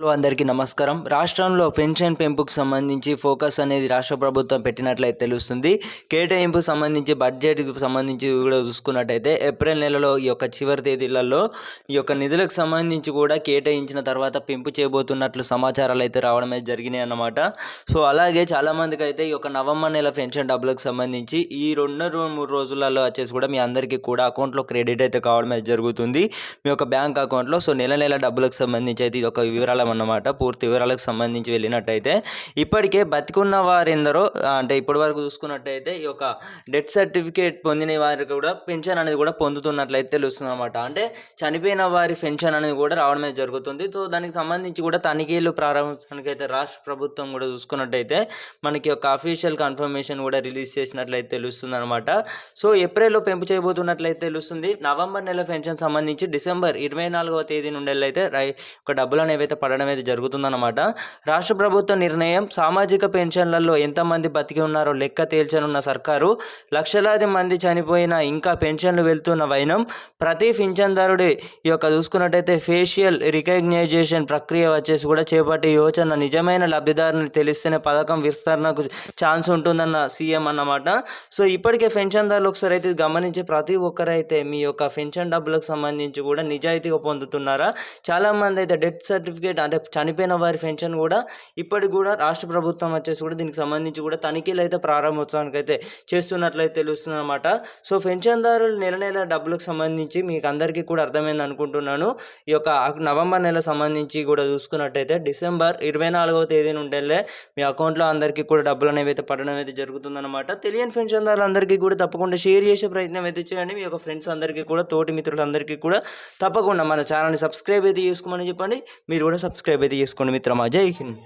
Hello అందరికీ నమస్కారం. రాష్ట్రంలో పెన్షన్ పెంపుకు సంబంధించి ఫోకస్ అనేది రాష్ట్ర ప్రభుత్వం పెట్టినట్లయితే తెలుస్తుంది. కేటాయింపు సంబంధించి బడ్జెట్కి సంబంధించి కూడా చూసుకున్నట్టయితే ఏప్రిల్ నెలలో ఈ యొక్క చివరి తేదీలలో ఈ యొక్క నిధులకు సంబంధించి కూడా కేటాయించిన తర్వాత పెంపు చేయబోతున్నట్లు సమాచారాలు అయితే రావడం అయితే జరిగినాయి అన్నమాట. సో అలాగే చాలామందికి అయితే ఈ యొక్క నవంబర్ నెల పెన్షన్ డబ్బులకు సంబంధించి ఈ రెండు రెండు మూడు రోజులలో వచ్చేసి కూడా మీ అందరికీ కూడా అకౌంట్లో క్రెడిట్ అయితే కావడం అయితే జరుగుతుంది. మీ యొక్క బ్యాంక్ అకౌంట్లో సో నెల నెల డబ్బులకు సంబంధించి అయితే ఇది ఒక వివరాలు అన్నమాట. పూర్తి వివరాలకు సంబంధించి వెళ్ళినట్టయితే ఇప్పటికే బతికున్న వారెందరో అంటే ఇప్పటి వరకు చూసుకున్నట్టయితే ఈ యొక్క డెత్ సర్టిఫికేట్ పొందిన వారికి కూడా పెన్షన్ అనేది కూడా పొందుతున్నట్లయితే తెలుస్తుంది అనమాట అంటే చనిపోయిన వారి పెన్షన్ అనేది కూడా రావడం అనేది జరుగుతుంది. సో దానికి సంబంధించి కూడా తనిఖీలు ప్రారంభించడానికి అయితే రాష్ట్ర ప్రభుత్వం కూడా చూసుకున్నట్టయితే మనకి ఒక అఫీషియల్ కన్ఫర్మేషన్ కూడా రిలీజ్ చేసినట్లయితే తెలుస్తుంది అనమాట సో ఏప్రిల్లో పెంపు చేయబోతున్నట్లయితే తెలుస్తుంది. నవంబర్ నెల పెన్షన్ సంబంధించి డిసెంబర్ ఇరవై నాలుగవ తేదీ నుండి అయితే ఒక డబ్బులు అనేవి అయితే పడడం అయితే జరుగుతుందన్నమాట. రాష్ట్ర ప్రభుత్వ నిర్ణయం సామాజిక పెన్షన్లలో ఎంతమంది బతికి ఉన్నారో లెక్క తేల్చనున్న సర్కారు లక్షలాది మంది చనిపోయిన ఇంకా పెన్షన్లు వెళ్తున్న వైనం ప్రతి పింఛన్దారుడి ఈ యొక్క చూసుకున్నట్టయితే ఫేషియల్ రికగ్నైజేషన్ ప్రక్రియ వచ్చేసి కూడా చేపట్టే యోచన నిజమైన లబ్ధిదారుని తెలిస్తేనే పథకం విస్తరణకు ఛాన్స్ ఉంటుందన్న సీఎం అన్నమాట. సో ఇప్పటికే పెన్షన్దారులు ఒకసారి అయితే గమనించి ప్రతి ఒక్కరైతే మీ యొక్క పెన్షన్ డబ్బులకు సంబంధించి కూడా నిజాయితీగా పొందుతున్నారా? చాలామంది అయితే డెత్ సర్టిఫికేట్ అంటే చనిపోయిన వారి పెన్షన్ కూడా ఇప్పటికి కూడా రాష్ట్ర ప్రభుత్వం వచ్చేసి కూడా దీనికి సంబంధించి కూడా తనిఖీలు అయితే ప్రారంభోత్సవానికి అయితే చేస్తున్నట్లయితే తెలుస్తుంది అనమాట సో పెన్షన్దారులు నెల నెల డబ్బులకు సంబంధించి మీకు అందరికీ కూడా అర్థమైంది అనుకుంటున్నాను. ఈ యొక్క నవంబర్ నెల సంబంధించి కూడా చూసుకున్నట్టయితే డిసెంబర్ ఇరవై నాలుగవ తేదీ నుండి మీ అకౌంట్లో అందరికీ కూడా డబ్బులు అనేవి అయితే పడడం అయితే జరుగుతుందన్నమాట. తెలియని పెన్షన్దారులు అందరికీ కూడా తప్పకుండా షేర్ చేసే ప్రయత్నం అయితే చేయండి. మీ యొక్క ఫ్రెండ్స్ అందరికీ కూడా తోటి మిత్రులందరికీ కూడా తప్పకుండా మన ఛానల్ని సబ్స్క్రైబ్ అయితే చేసుకోమని చెప్పండి. మీరు కూడా సబ్స్క్రైబ్ అయితే చేసుకోండి మిత్రమా. జై హింద్.